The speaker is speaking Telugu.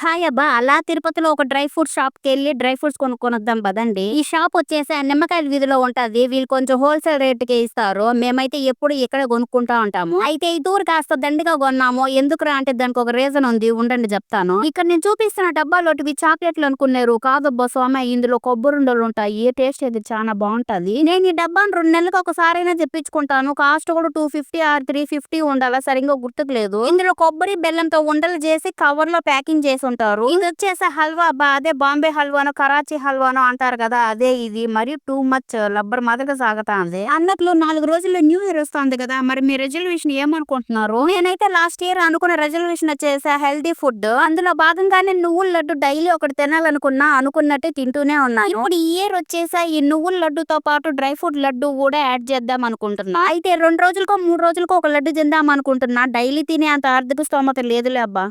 హాయ్ అబ్బా అలా తిరుపతిలో ఒక డ్రై ఫ్రూట్ షాప్కి వెళ్ళి డ్రై ఫ్రూట్స్ కొనుక్కొనొద్దాం పదండి. ఈ షాప్ వచ్చేసి ఆ నిమ్మకాయల వీధిలో ఉంటది. వీళ్ళు కొంచెం హోల్సేల్ రేట్కి ఇస్తారు. మేమైతే ఎప్పుడు ఇక్కడ కొనుక్కుంటా ఉంటాము. అయితే ఈ టూర్ కాస్త దండిగా కొన్నాము. ఎందుకురా అంటే దానికి ఒక రీజన్ ఉంది. ఉండండి చెప్తాను. ఇక్కడ నేను చూపిస్తున్న డబ్బాలోటివి చాక్లెట్లు అనుకున్నారు కాదబ్బా స్వామి ఇందులో కొబ్బరుండలు ఉంటాయి. టేస్ట్ అయితే చాలా బాగుంటది. నేను ఈ డబ్బాను రెండు నెలలకు ఒకసారైనా తెప్పించుకుంటాను. కాస్ట్ కూడా two fifty or three fifty ఉండాలా? సరిగ్గా గుర్తుకు లేదు. ఇందులో కొబ్బరి బెల్లంతో ఉండలు చేసి కవర్లో ప్యాకింగ్ చేసి ఉంటారు ఇది వచ్చేసి హల్వా అదే బాంబే హల్వానో కరాచీ హల్వానో అంటారు కదా అదే ఇది. మరి టూ మచ్ లబ్బర్ మాదిరిగా సాగుతా ఉంది. అన్నట్లు నాలుగు రోజుల్లో న్యూ ఇయర్ వస్తుంది కదా మరి మీ రెజల్యూషన్ ఏమనుకుంటున్నారు? నేనైతే లాస్ట్ ఇయర్ అనుకున్న రెజల్యూషన్ వచ్చేసి హెల్తీ ఫుడ్. అందులో భాగంగానే నువ్వుల లడ్డు డైలీ ఒకటి తినాలనుకున్నా అనుకున్నట్టు తింటూనే ఉన్నాను ఇప్పుడు ఈ ఇయర్ వచ్చేసా ఈ నువ్వుల లడ్డుతో పాటు డ్రై ఫ్రూట్ లడ్డు కూడా యాడ్ చేద్దాం అనుకుంటున్నా. అయితే రెండు రోజులకో మూడు రోజులకో ఒక లడ్డు తిందాం అనుకుంటున్నా. డైలీ తినే అంత ఆర్థిక స్తోమత లేదులే అబ్బా.